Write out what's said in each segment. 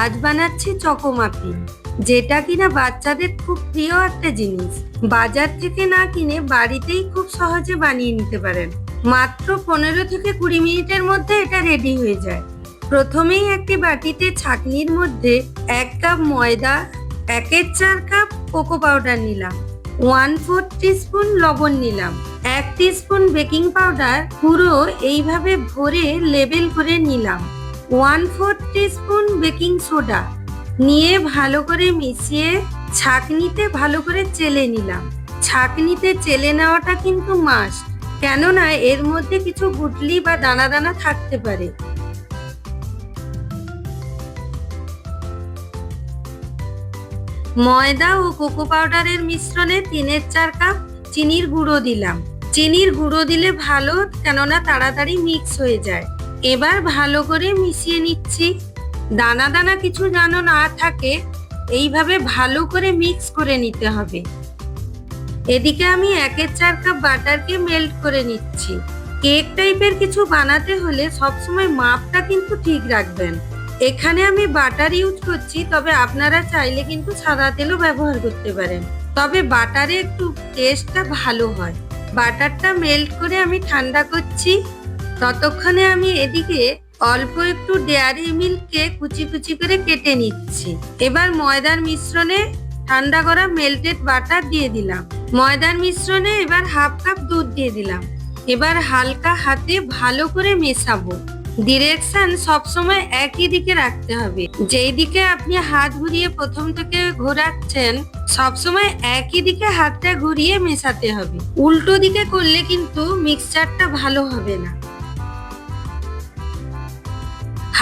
আজ বানাচ্ছি choco muffin যেটা কিনা বাচ্চাদের খুব প্রিয় একটা জিনিস। বাজার থেকে না কিনে বাড়িতেই খুব সহজে বানিয়ে নিতে পারেন। মাত্র পনেরো থেকে কুড়ি মিনিটের মধ্যে এটা রেডি হয়ে যায়। প্রথমেই একটি বাটিতে ছাকনির মধ্যে এক কাপ ময়দা, একের চার কাপ কোকো পাউডার নিলাম, ওয়ান ফোর টিস্পুন লবণ নিলাম, এক টিস্পুন বেকিং পাউডার পুরো এইভাবে ভরে লেবেল করে নিলাম। One four teaspoon baking soda. নিয়ে ভালো করে মিশিয়ে ছাকনিতে ভালো করে চেলে নিলাম। ছাকনিতে চেলে নেওয়াটা কিন্তু মাস্ট কেননা এর মধ্যে কিছু গুটলি বা দানা দানা থাকতে পারে। ময়দা ও কোকো পাউডারের মিশ্রণে তিনের চার কাপ চিনির গুঁড়ো দিলাম। চিনির গুঁড়ো দিলে ভালো, কেননা তাড়াতাড়ি মিক্স হয়ে যায়। এবার ভালো করে মিশিয়ে নিচ্ছি। দানা দানা কিছু যেন না থাকে, এইভাবে ভালো করে মিক্স করে নিতে হবে। এদিকে আমি একের চার কাপ বাটারকে মেল্ট করে নিচ্ছি। কেক টাইপের কিছু বানাতে হলে সবসময় মাপটা কিন্তু ঠিক রাখবেন। এখানে আমি বাটার ইউজ করছি, তবে আপনারা চাইলে কিন্তু সাদা তেলও ব্যবহার করতে পারেন। তবে বাটারে একটু টেস্টটা ভালো হয়। বাটারটা মেল্ট করে আমি ঠান্ডা করছি। ততক্ষণে আমি এদিকে অল্প একটু ডেয়ারি মিল্ককে কুচি কুচি করে কেটে নিচ্ছি। এবার ময়দার মিশ্রণে ঠান্ডা করা মেল্টেড বাটার দিয়ে দিলাম। ময়দার মিশ্রণে এবার হাফ কাপ দুধ দিয়ে দিলাম। এবার হালকা হাতে ভালো করে মেশাবো। ডিরেকশন সবসময় একই দিকে রাখতে হবে। যেই দিকে আপনি হাত ঘুরিয়ে প্রথম থেকে ঘোরাচ্ছেন, সবসময় একই দিকে হাতটা ঘুরিয়ে মেশাতে হবে। উল্টো দিকে করলে কিন্তু মিক্সচারটা ভালো হবে না।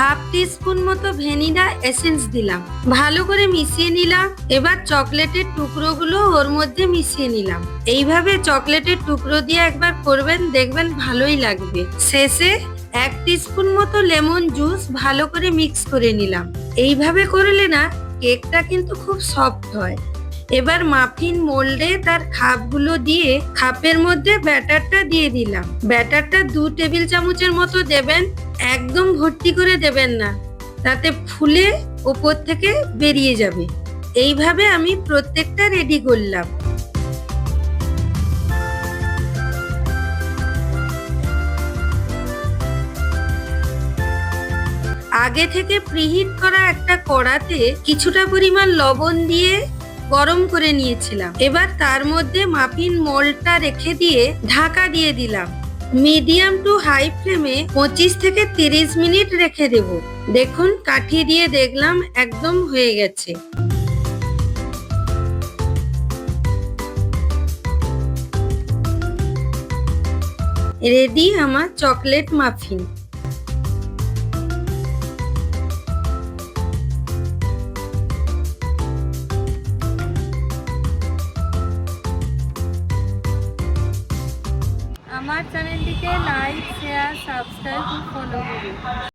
হাফ টিস্পুন মতো ভ্যানিলা এসেন্স দিলাম। ভালো করে মিশিয়ে নিলাম। এবার চকলেটের টুকরোগুলো ওর মধ্যে মিশিয়ে নিলাম। এইভাবে চকলেটের টুকরো দিয়ে একবার করবেন, দেখবেন ভালোই লাগবে। শেষে এক টিস্পুন মতো লেমন জুস ভালো করে মিক্স করে নিলাম। এইভাবে করলে না, কেকটা কিন্তু খুব সফট হয়। এবার মাফিন মোল্ডে তার খাপগুলো দিয়ে খাপের মধ্যে ব্যাটারটা দিয়ে দিলাম। ব্যাটারটা দু টেবিল চামচের মতো দেবেন। একদম ভর্তি করে দেবেন না। তাতে ফুলে ওপর থেকে বেরিয়ে যাবে। এইভাবে আমি প্রত্যেকটা রেডি করলাম। আগে থেকে প্রিহিট করা একটা কড়াতে কিছুটা পরিমাণ লবণ দিয়ে গরম করে নিয়েছিলাম। এবার তার মধ্যে মাফিন মলটা রেখে দিয়ে ঢাকা দিয়ে দিলাম। মিডিয়াম টু হাই ফ্লেমে পঁচিশ থেকে তিরিশ মিনিট রেখে দেব। দেখুন, কাঠি দিয়ে দেখলাম একদম হয়ে গেছে। রেডি আমার চকলেট মাফিন। আমার চ্যানেলটিকে লাইক শেয়ার সাবস্ক্রাইব ফলো করুন।